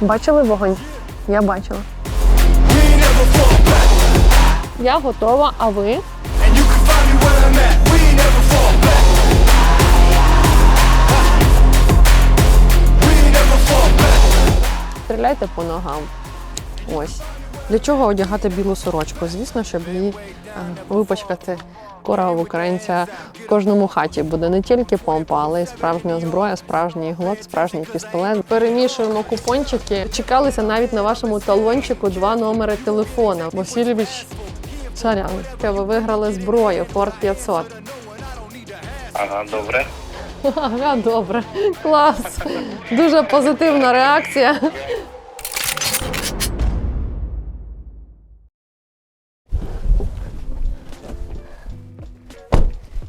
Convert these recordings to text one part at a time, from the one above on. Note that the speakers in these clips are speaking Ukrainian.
Бачили вогонь? Я бачила. Я готова, а ви? Стріляйте по ногам. Ось. Для чого одягати білу сорочку? Звісно, щоб її е, випачкати кора в українця в кожному хаті буде не тільки помпа, але й справжня зброя, справжній глок, справжній пістолет. Перемішуємо купончики. Чекалися навіть на вашому талончику два номери телефона. Васильович Царян, ви виграли зброю Ford 500. Ага, добре. Ага, добре, клас. Дуже позитивна реакція.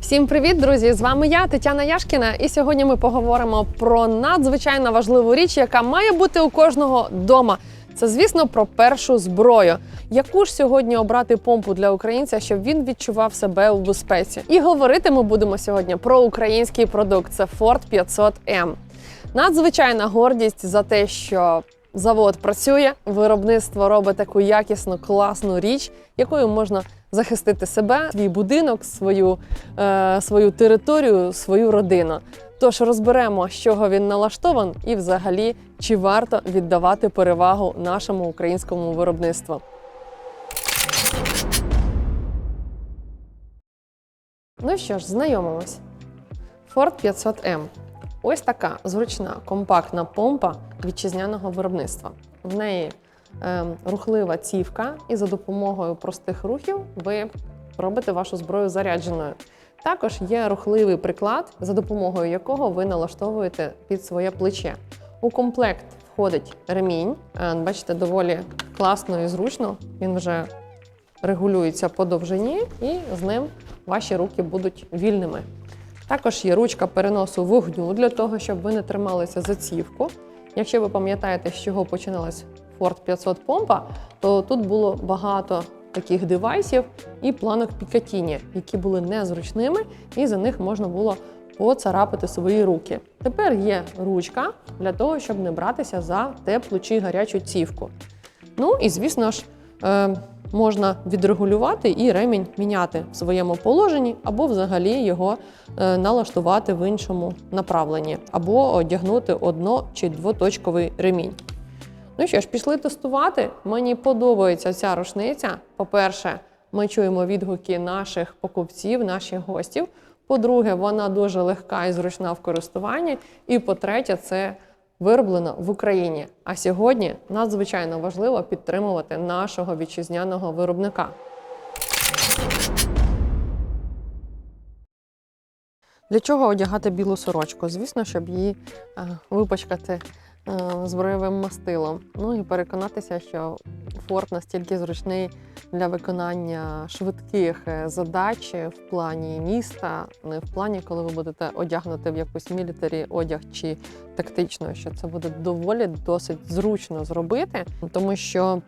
Всім привіт, друзі! З вами я, Тетяна Яшкіна, і сьогодні ми поговоримо про надзвичайно важливу річ, яка має бути у кожного дома. Це, звісно, про першу зброю. Яку ж сьогодні обрати помпу для українця, щоб він відчував себе у безпеці? І говорити ми будемо сьогодні про український продукт. Це Ford 500M. Надзвичайна гордість за те, що завод працює, виробництво робить таку якісну, класну річ, якою можна захистити себе, свій будинок, свою, е, свою територію, свою родину. Тож розберемо, з чого він налаштован, і взагалі чи варто віддавати перевагу нашому українському виробництву. Ну що ж, знайомимось. Ford 500M. Ось така зручна компактна помпа вітчизняного виробництва. В неї ем, рухлива цівка, і за допомогою простих рухів ви робите вашу зброю зарядженою. Також є рухливий приклад, за допомогою якого ви налаштовуєте під своє плече. У комплект входить ремінь. Е, Бачите, доволі класно і зручно. Він вже регулюється по довжині, і з ним ваші руки будуть вільними. Також є ручка переносу вогню для того, щоб ви не трималися за цівку. Якщо ви пам'ятаєте, з чого починалась Ford 500 помпа, то тут було багато таких девайсів і планок Пікатіні, які були незручними, і за них можна було поцарапати свої руки. Тепер є ручка для того, щоб не братися за теплу чи гарячу цівку. Ну і звісно ж, е, можна відрегулювати і ремінь міняти в своєму положенні, або взагалі його е, налаштувати в іншому направленні, або одягнути одно чи двоточковий ремінь. Ну що ж, пішли тестувати. Мені подобається ця рушниця. По-перше, ми чуємо відгуки наших покупців, наших гостів. По-друге, вона дуже легка і зручна в користуванні. І по-третє, це вироблено в Україні. А сьогодні надзвичайно важливо підтримувати нашого вітчизняного виробника. Для чого одягати білу сорочку? Звісно, щоб її е, випачкати е, зброєвим мастилом. Ну і переконатися, що форт настільки зручний для виконання швидких е, задач в плані міста, не в плані, коли ви будете одягнути в якусь мілітарі одяг чи тактично, що це буде доволі досить зручно зробити, тому що.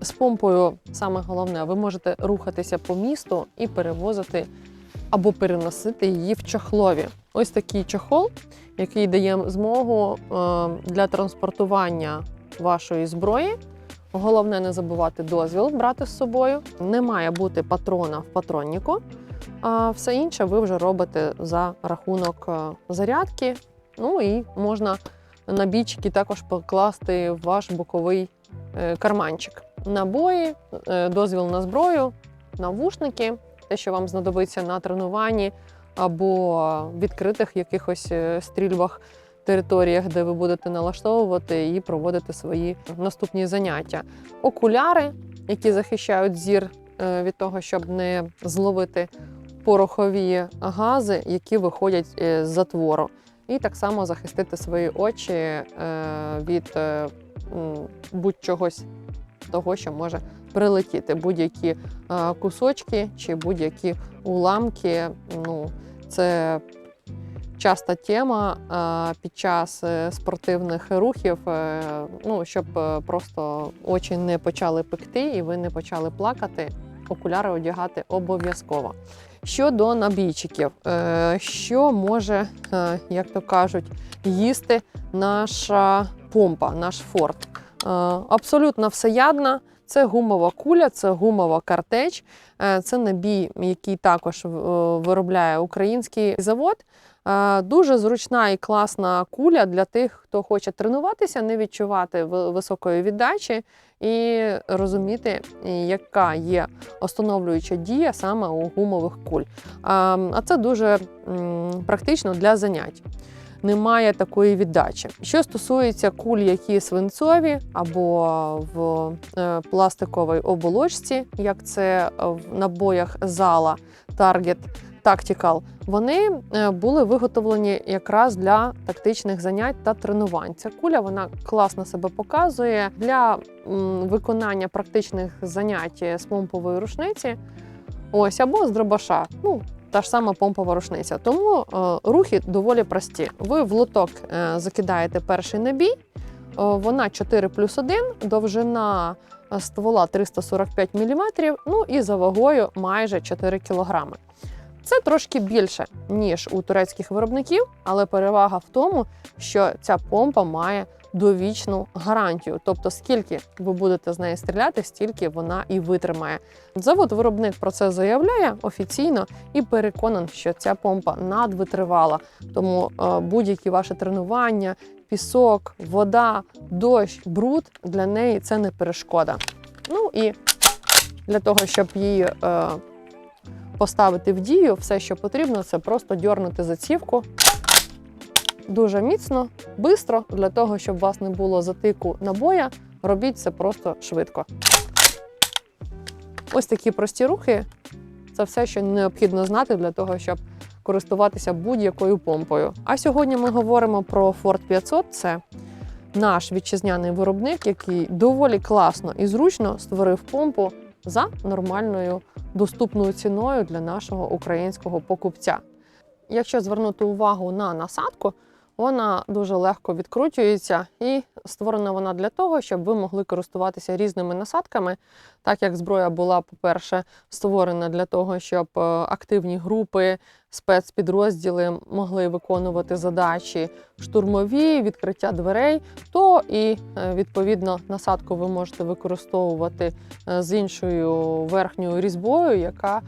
З помпою саме головне, ви можете рухатися по місту і перевозити або переносити її в чохлові. Ось такий чохол, який дає змогу е, для транспортування вашої зброї. Головне не забувати дозвіл брати з собою. Не має бути патрона в патроннику, а все інше ви вже робите за рахунок е, зарядки. Ну і можна на бічки також покласти в ваш боковий е, карманчик. Набої, дозвіл на зброю, навушники, те, що вам знадобиться на тренуванні або відкритих якихось е, стрільбах, територіях, де ви будете налаштовувати і проводити свої наступні заняття. Окуляри, які захищають зір е, від того, щоб не зловити порохові гази, які виходять е, з затвору. І так само захистити свої очі від будь-чогось того, що може прилетіти. Будь-які кусочки чи будь-які уламки. Ну, це часта тема е, під час е, спортивних рухів, е, ну, щоб просто очі не почали пекти і ви не почали плакати. Окуляри одягати обов'язково. Щодо набійчиків, що може, як то кажуть, їсти наша помпа, наш форт. абсолютно всеядна. Це гумова куля, це гумова картеч. Е, Це набій, який також е, виробляє український завод. Е, Дуже зручна і класна куля для тих, хто хоче тренуватися, не відчувати високої віддачі і розуміти, яка є остановлююча дія саме у гумових куль. А а це дуже практично для занять. Немає такої віддачі. Що стосується куль, які свинцові або в е, пластиковій оболочці, як це в набоях зала Target Tactical, вони е, були виготовлені якраз для тактичних занять та тренувань. Ця куля вона класно себе показує для виконання практичних занять з помпової рушниці. Ось або з дробаша. Ну, та ж сама помпова рушниця. Тому е, рухи доволі прості. Ви в лоток е, закидаєте перший набій, е, вона 4 плюс 1, довжина ствола 345 мм, ну і за вагою майже 4 кг. Це трошки більше, ніж у турецьких виробників, але перевага в тому, що ця помпа має довічну гарантію. Тобто, скільки ви будете з неї стріляти, стільки вона і витримає. Завод-виробник про це заявляє офіційно і переконаний, що ця помпа надвитривала. Тому е, будь-які ваші тренування, пісок, вода, дощ, бруд для неї це не перешкода. Ну і для того, щоб її е, поставити в дію, все, що потрібно, це просто дьорнути зацівку. Дуже міцно, швидко, для того, щоб у вас не було затику набоя, робіть це просто швидко. Ось такі прості рухи це все, що необхідно знати для того, щоб користуватися будь-якою помпою. А сьогодні ми говоримо про Ford 500. Це наш вітчизняний виробник, який доволі класно і зручно створив помпу за нормальною доступною ціною для нашого українського покупця. Якщо звернути увагу на насадку, вона дуже легко відкручується і створена вона для того, щоб ви могли користуватися різними насадками, так як зброя була, по-перше, створена для того, щоб е, активні групи, спецпідрозділи могли виконувати задачі штурмові, відкриття дверей, то і е, відповідно насадку ви можете використовувати е, з іншою верхньою різьбою, яка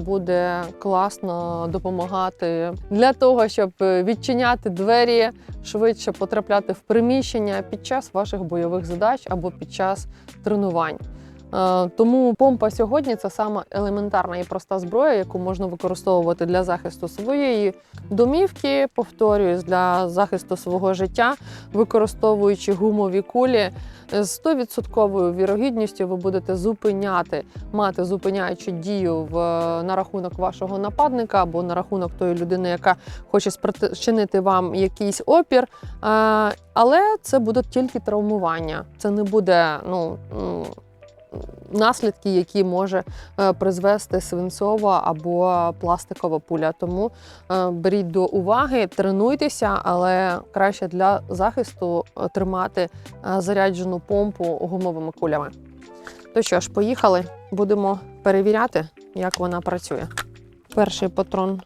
буде класно допомагати для того, щоб е, відчиняти двері, швидше потрапляти в приміщення під час ваших бойових задач або під час тренувань. Е, Тому помпа сьогодні це саме елементарна і проста зброя, яку можна використовувати для захисту своєї домівки, повторююсь, для захисту свого життя, використовуючи гумові кулі. З 100% вірогідністю ви будете зупиняти, мати зупиняючу дію в на рахунок вашого нападника або на рахунок тої людини, яка хоче спричинити вам якийсь опір. Е, Але це буде тільки травмування. Це не буде ну. Наслідки, які може е, призвести свинцова або пластикова пуля. Тому е, беріть до уваги, тренуйтеся, але краще для захисту е, тримати заряджену помпу гумовими кулями. То що ж, поїхали, будемо перевіряти, як вона працює. Перший патрон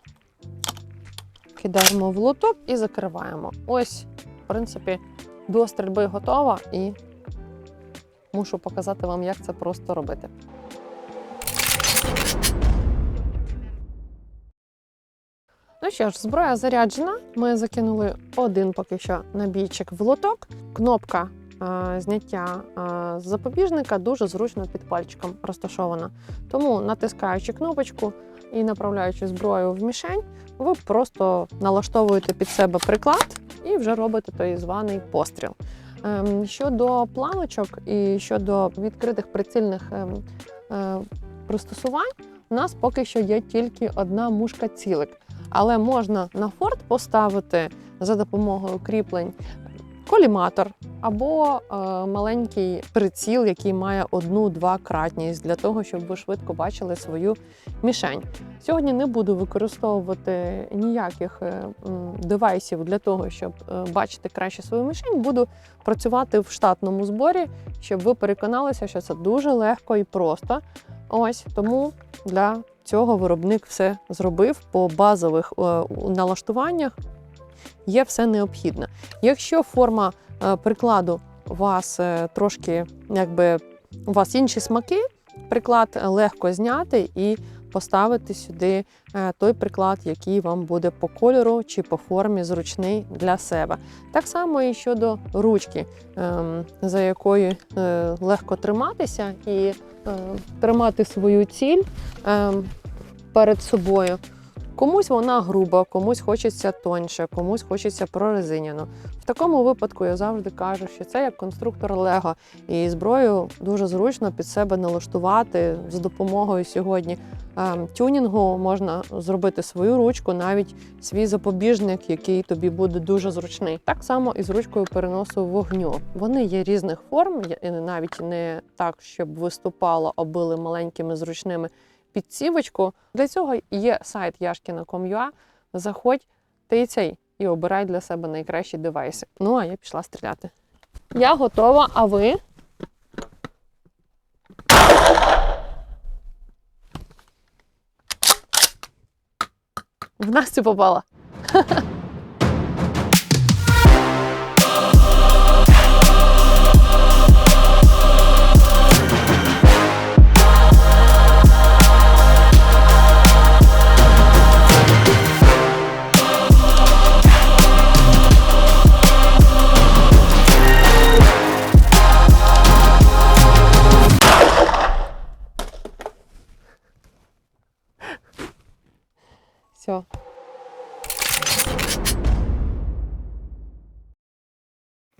кидаємо в лоток і закриваємо. Ось, в принципі, до стрільби готова і мушу показати вам, як це просто робити. Ну що ж, зброя заряджена. Ми закинули один поки що набійчик в лоток. Кнопка е, зняття е, запобіжника дуже зручно під пальчиком розташована. Тому, натискаючи кнопочку і направляючи зброю в мішень, ви просто налаштовуєте під себе приклад і вже робите той званий постріл. Ем, Щодо планочок і щодо відкритих прицільних ем, е, пристосувань, у нас поки що є тільки одна мушка цілик. Але можна на форт поставити за допомогою кріплень коліматор або е, маленький приціл, який має одну-два кратність для того, щоб ви швидко бачили свою мішень. Сьогодні не буду використовувати ніяких е, девайсів для того, щоб е, бачити краще свою мішень. Буду працювати в штатному зборі, щоб ви переконалися, що це дуже легко і просто. Ось тому для цього виробник все зробив по базових е, налаштуваннях. Є все необхідне. Якщо форма е, прикладу вас е, трошки, якби у вас інші смаки, приклад легко зняти і поставити сюди е, той приклад, який вам буде по кольору чи по формі зручний для себе. Так само і щодо ручки, ем, за якою легко триматися і тримати свою ціль ем, перед собою. Комусь вона груба, комусь хочеться тоньше, комусь хочеться прорезиняно. В такому випадку я завжди кажу, що це як конструктор Лего, і зброю дуже зручно під себе налаштувати з допомогою сьогодні ем, тюнінгу. Можна зробити свою ручку, навіть свій запобіжник, який тобі буде дуже зручний. Так само і з ручкою переносу вогню. Вони є різних форм, навіть не так, щоб виступало, а були маленькими зручними підсівочку. Для цього є сайт Яшкіна.com.ua. Заходь, тицяй і обирай для себе найкращі девайси. Ну, а я пішла стріляти. Я готова, а ви? В Настю попала.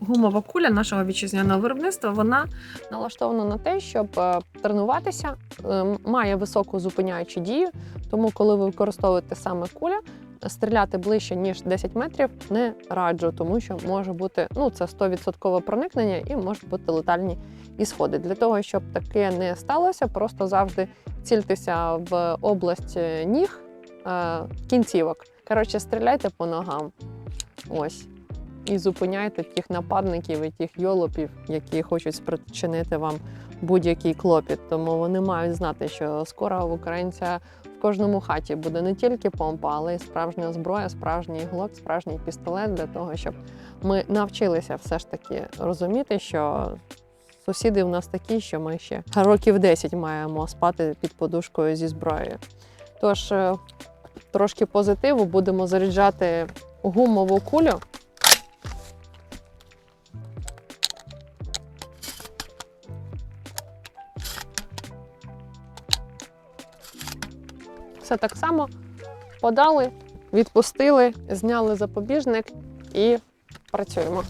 Гумова куля нашого вітчизняного виробництва вона налаштована на те, щоб е, тренуватися, е, має високу зупиняючу дію. Тому, коли ви використовуєте саме куля, стріляти ближче ніж 10 метрів не раджу, тому що може бути ну це 100% проникнення і можуть бути летальні ісходи. Для того щоб таке не сталося, просто завжди цільтеся в область е, ніг е, кінцівок. Коротше, стріляйте по ногам. Ось. І зупиняйте тих нападників і тих йолопів, які хочуть спричинити вам будь-який клопіт. Тому вони мають знати, що скоро в українця в кожному хаті буде не тільки помпа, але й справжня зброя, справжній глок, справжній пістолет для того, щоб ми навчилися все ж таки розуміти, що сусіди в нас такі, що ми ще років 10 маємо спати під подушкою зі зброєю. Тож е, трошки позитиву будемо заряджати гумову кулю. Все так само подали, відпустили, зняли запобіжник і працюємо.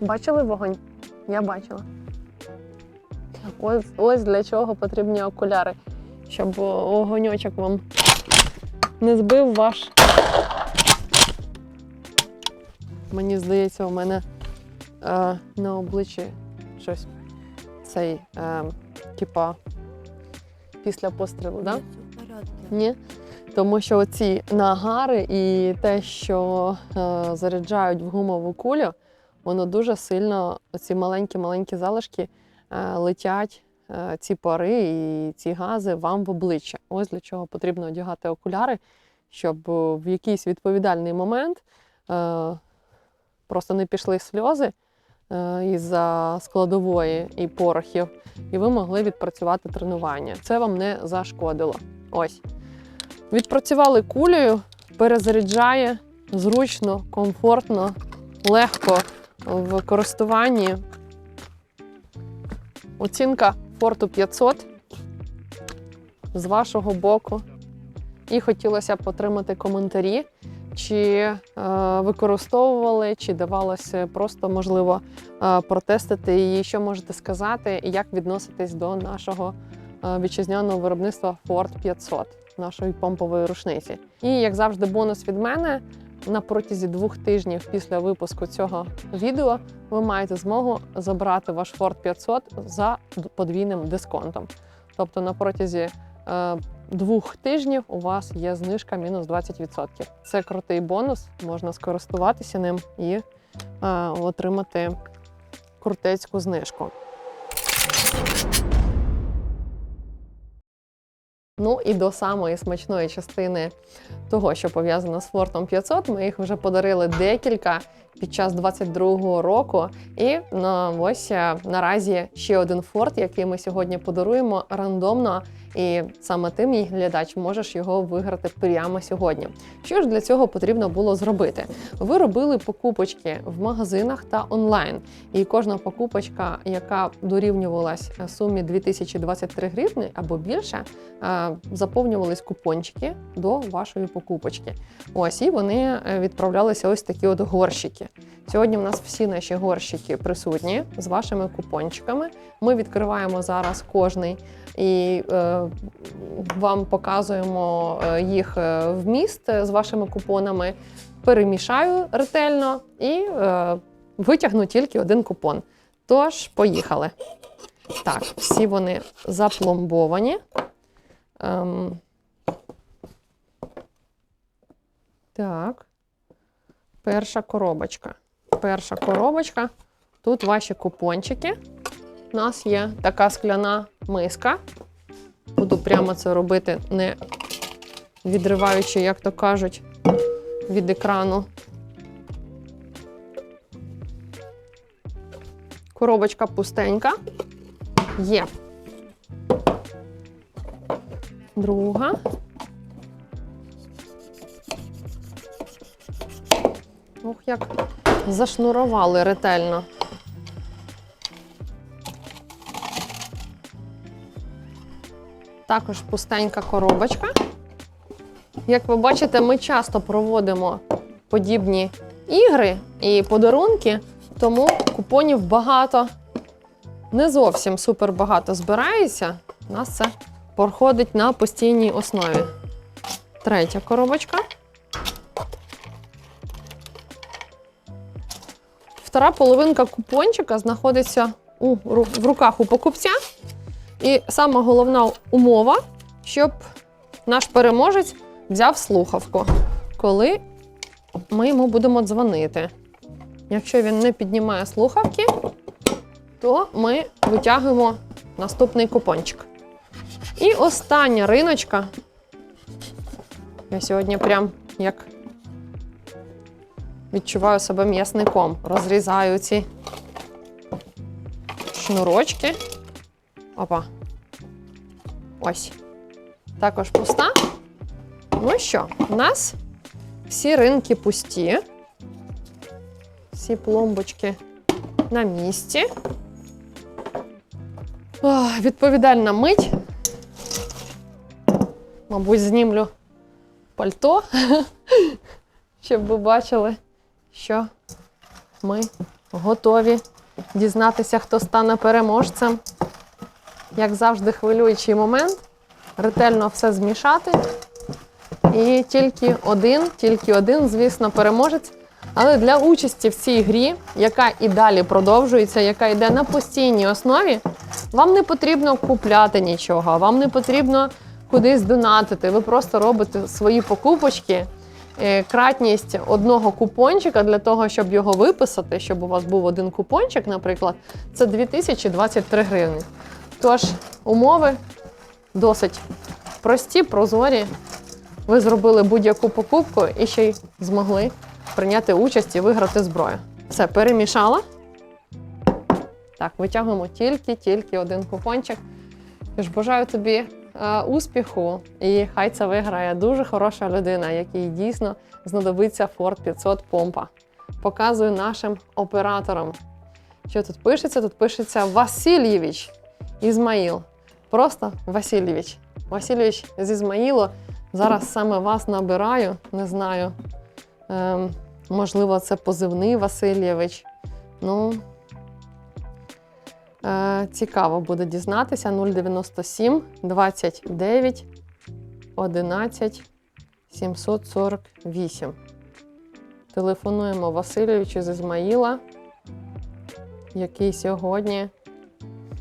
Бачили вогонь? Я бачила. Ось, ось для чого потрібні окуляри, щоб огоньочок вам не збив ваш. Мені здається, у мене е, на обличчі щось цей, е, типа, після пострілу, так? Да? Ні. Тому що оці нагари і те, що е, заряджають в гумову кулю, воно дуже сильно, оці маленькі-маленькі залишки е, летять, е, ці пари і ці гази вам в обличчя. Ось для чого потрібно одягати окуляри, щоб в якийсь відповідальний момент е, просто не пішли сльози із-за складової і порохів, і ви могли відпрацювати тренування. Це вам не зашкодило. Ось. Відпрацювали кулею, перезаряджає зручно, комфортно, легко в користуванні. Оцінка форту 500 з вашого боку. І хотілося б отримати коментарі, чи е, використовували, чи давалося просто можливо е, протестити її. Що можете сказати, і як відноситись до нашого е, вітчизняного виробництва Ford 500, нашої помпової рушниці. І як завжди, бонус від мене. На протязі двох тижнів після випуску цього відео ви маєте змогу забрати ваш Ford 500 за подвійним дисконтом. Тобто на протязі двох тижнів у вас є знижка мінус 20%. Це крутий бонус, можна скористуватися ним і е, отримати крутецьку знижку. Ну і до самої смачної частини того, що пов'язано з Фортом 500, ми їх вже подарили декілька під час 22-го року. І ну, ось е, наразі ще один форт, який ми сьогодні подаруємо рандомно. І саме ти, мій глядач, можеш його виграти прямо сьогодні. Що ж для цього потрібно було зробити? Ви робили покупочки в магазинах та онлайн, і кожна покупочка, яка дорівнювалась е, сумі 2023 гривні або більше, е, заповнювались купончики до вашої покупочки. Ось і вони е, відправлялися ось такі от горщики. Сьогодні в нас всі наші горщики присутні з вашими купончиками. Ми відкриваємо зараз кожний і вам показуємо е, їх е, вміст з вашими купонами. Перемішаю ретельно і е, витягну тільки один купон. Тож, поїхали. Так, всі вони запломбовані. Ем, так. Перша коробочка. Перша коробочка. Тут ваші купончики. У нас є така скляна миска. Буду прямо це робити, не відриваючи, як то кажуть, від екрану. Коробочка пустенька. Є. Друга. Ох, як зашнурували ретельно. Також пустенька коробочка. Як ви бачите, ми часто проводимо подібні ігри і подарунки, тому купонів багато. Не зовсім супер багато збирається. У нас це проходить на постійній основі. Третя коробочка. Втора половинка купончика знаходиться у, в руках у покупця. І сама головна умова, щоб наш переможець взяв слухавку, коли ми йому будемо дзвонити. Якщо він не піднімає слухавки, то ми витягуємо наступний купончик. І остання риночка. Я сьогодні прям як відчуваю себе м'ясником. Розрізаю ці шнурочки. Опа. Ось. Також пуста. Ну що, у нас всі ринки пусті. Всі пломбочки на місці. Ох, відповідальна мить. Мабуть, знімлю пальто, щоб ви бачили, що ми готові дізнатися, хто стане переможцем. Як завжди, хвилюючий момент. Ретельно все змішати. І тільки один, тільки один, звісно, переможець. Але для участі в цій грі, яка і далі продовжується, яка йде на постійній основі, вам не потрібно купляти нічого, вам не потрібно кудись донатити. Ви просто робите свої покупочки. Е, Кратність одного купончика для того, щоб його виписати, щоб у вас був один купончик, наприклад, це 2023 гривні. Тож умови досить прості, прозорі. Ви зробили будь-яку покупку і ще й змогли прийняти участь і виграти зброю. Все, перемішала. Так, витягуємо тільки-тільки один купончик. Тож бажаю тобі е, успіху, і хай це виграє дуже хороша людина, якій дійсно знадобиться Ford 500 помпа. Показую нашим операторам. Що тут пишеться? Тут пишеться Васильєвич Ізмаїл. Просто Васильєвич. Васильєвич з Ізмаїлу. Зараз саме вас набираю, не знаю. Ем, можливо, це позивний Васильєвич. Ну, е, цікаво буде дізнатися. 097 29 11 748. Телефонуємо Васильовичу з Ізмаїла, який сьогодні,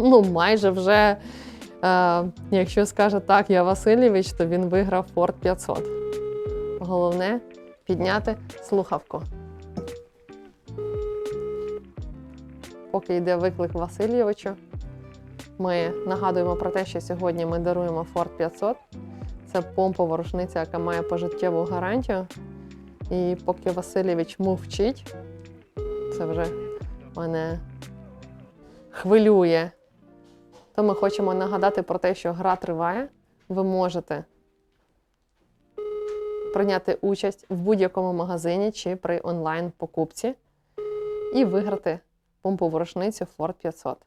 ну, майже вже, е, якщо скаже так, я Васильович, то він виграв Ford 500. Головне підняти слухавку. Поки йде виклик Васильовичу, ми нагадуємо про те, що сьогодні ми даруємо Ford 500. Це помпова рушниця, яка має пожиттєву гарантію. І поки Васильович мовчить, це вже мене хвилює. То ми хочемо нагадати про те, що гра триває. Ви можете прийняти участь в будь-якому магазині чи при онлайн-покупці і виграти помпову рушницю Ford 500.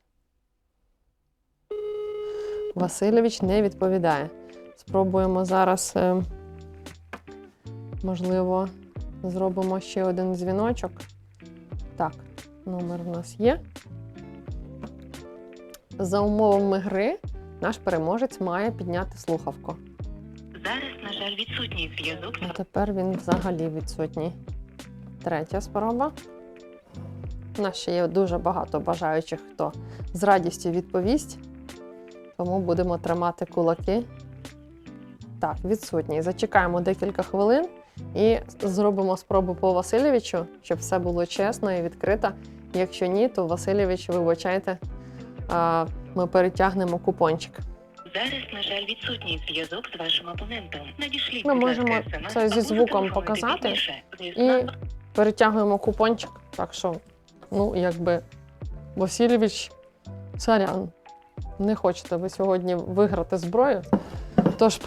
Васильович не відповідає. Спробуємо зараз, е, можливо, зробимо ще один дзвіночок. Так, номер у нас є. За умовами гри наш переможець має підняти слухавку. Зараз, на жаль, відсутній зв'язок А тепер він взагалі відсутній. Третя спроба. У нас ще є дуже багато бажаючих, хто з радістю відповість. Тому будемо тримати кулаки. Так, відсутній. Зачекаємо декілька хвилин і зробимо спробу по Васильовичу, щоб все було чесно і відкрито. Якщо ні, то Васильович, вибачайте, ми перетягнемо купончик. Зараз, на жаль, відсутній зв'язок з вашим абонентом. Надішліть Ми можемо це зі звуком показати. І перетягуємо купончик. Так що, ну, якби Васильович Царян. Не хочете ви сьогодні виграти зброю. Тож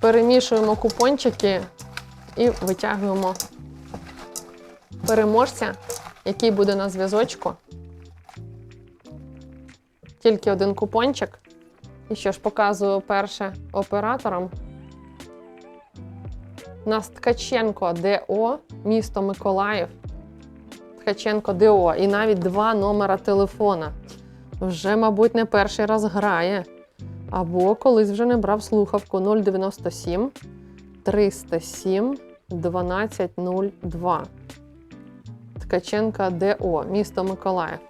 перемішуємо купончики і витягуємо переможця, який буде на зв'язочку. Тільки один купончик. І що ж, показую перше операторам. У нас Ткаченко ДО, місто Миколаїв. Ткаченко ДО. І навіть два номера телефона. Вже, мабуть, не перший раз грає. Або колись вже не брав слухавку 097 307 1202. Ткаченка ДО, місто Миколаїв.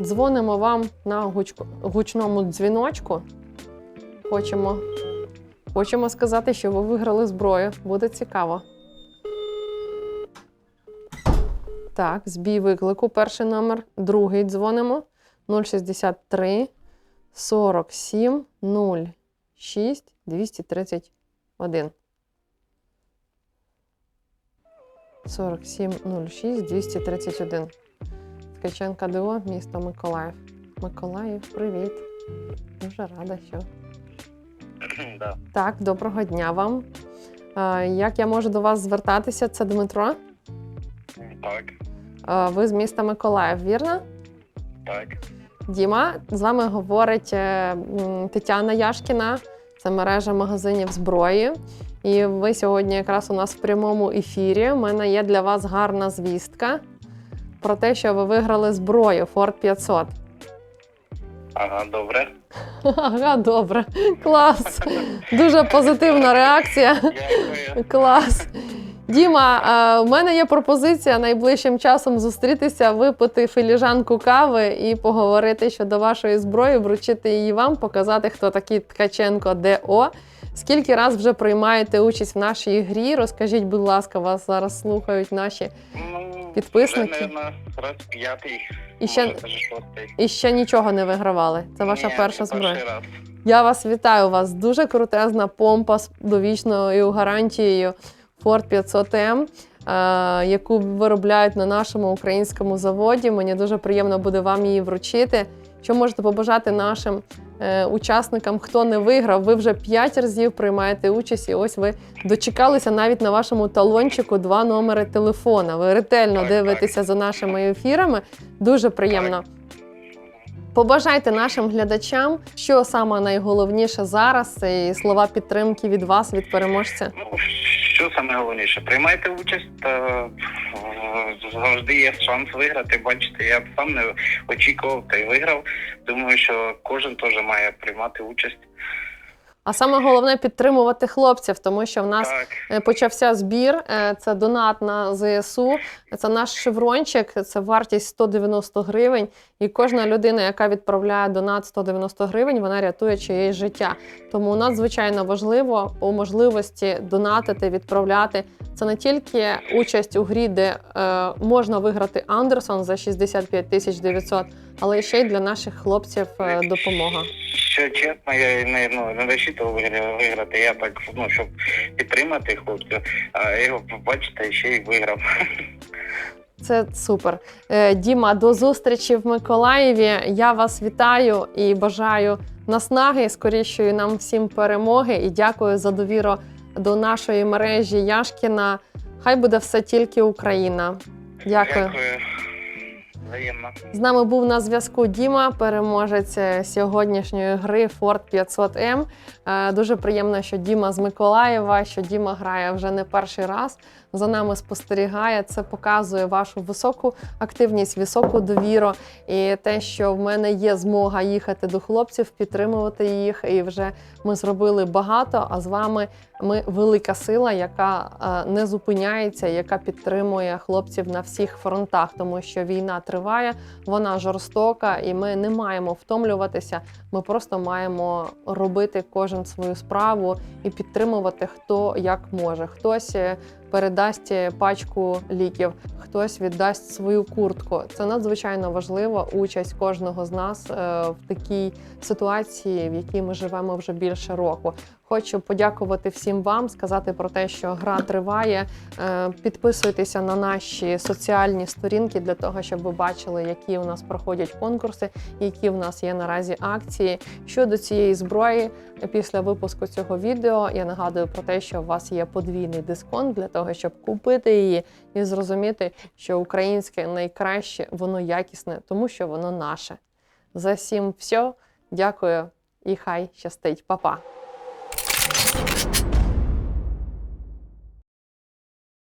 Дзвонимо вам на гучко- гучному дзвіночку. Хочемо Хочемо сказати, що ви виграли зброю. Буде цікаво. Так, збій виклику. Перший номер. Другий дзвонимо. 063 47 06 231. 47 06 231. Ткаченка ДО, місто Миколаїв. Миколаїв, привіт. Дуже рада, що Да. так, доброго дня вам. Як я можу до вас звертатися? Це Дмитро. Так, Ви з міста Миколаїв, вірно? так. Діма, з вами говорить е, Тетяна Яшкіна, це мережа магазинів зброї. І ви сьогодні якраз у нас в прямому ефірі. У мене є для вас гарна звістка про те, що ви виграли зброю Ford 500. Ага, добре. Ага, добре, клас. Дуже позитивна реакція. Дякую. Клас. Діма, е, у мене є пропозиція найближчим часом зустрітися, випити філіжанку кави і поговорити щодо вашої зброї, вручити її вам, показати, хто такий Ткаченко ДО. Скільки раз вже приймаєте участь в нашій грі? Розкажіть, будь ласка, вас зараз слухають наші Ну, Підписники? Вже, наверно, раз п'ятий, І ще- може, даже шостий. і ще нічого не вигравали. Це ваша Ні, перша це зброя. перший раз. Я вас вітаю. У вас дуже крутезна помпа з довічною гарантією Ford 500M, е, яку виробляють на нашому українському заводі. Мені дуже приємно буде вам її вручити. Що можете побажати нашим учасникам, хто не виграв? Ви вже п'ять разів приймаєте участь, і ось ви дочекалися навіть на вашому талончику два номери телефона. Ви ретельно дивитеся за нашими ефірами. Дуже приємно. Побажайте нашим глядачам, що саме найголовніше зараз, і слова підтримки від вас, від переможця. Ну, що саме головніше? Приймайте участь, та е, завжди є шанс виграти. Бачите, я сам не очікував та й виграв. Думаю, що кожен теж має приймати участь. А саме головне підтримувати хлопців, тому що в нас Так, е, почався збір. е, Це донат на ЗСУ. Це наш шеврончик, це вартість 190 гривень. І кожна людина, яка відправляє донат 190 гривень, вона рятує чиєсь життя. Тому надзвичайно важливо по можливості донатити, відправляти. Це не тільки участь у грі, де е, можна виграти Андерсон за 65 тисяч 900, але ще й для наших хлопців е, допомога. Що чесно, я не, ну, не розчитував виграти. Я так, ну, щоб підтримати хлопців, а його, бачите, ще й виграв. Це супер. Е, Діма, до зустрічі в Миколаєві. Я вас вітаю і бажаю наснаги, скорішої нам всім перемоги. І дякую за довіру до нашої мережі Яшкіна. Хай буде все тільки Україна. Дякую. Дякую. Взаємно. З нами був на зв'язку Діма, переможець е, сьогоднішньої гри Ford 500M. Е, Дуже приємно, що Діма з Миколаєва, що Діма грає вже не перший раз. За нами спостерігає. Це показує вашу високу активність, високу довіру і те, що в мене є змога їхати до хлопців, підтримувати їх. І вже ми зробили багато. А з вами ми велика сила, яка е, не зупиняється, яка підтримує хлопців на всіх фронтах, тому що війна триває, вона жорстока, і ми не маємо втомлюватися. Ми просто маємо робити кожен свою справу і підтримувати хто як може. Хтось е, передасть пачку ліків, хтось віддасть свою куртку. Це надзвичайно важливо. Участь кожного з нас е, в такій ситуації, в якій ми живемо вже більше року. Хочу подякувати всім вам, сказати про те, що гра триває. Е, Підписуйтеся на наші соціальні сторінки для того, щоб ви бачили, які у нас проходять конкурси, які в нас є наразі акції. Щодо цієї зброї, після випуску цього відео я нагадую про те, що у вас є подвійний дисконт для того, щоб купити її і зрозуміти, що українське найкраще, воно якісне, тому що воно наше. За всім все. Дякую і хай щастить, Па-па!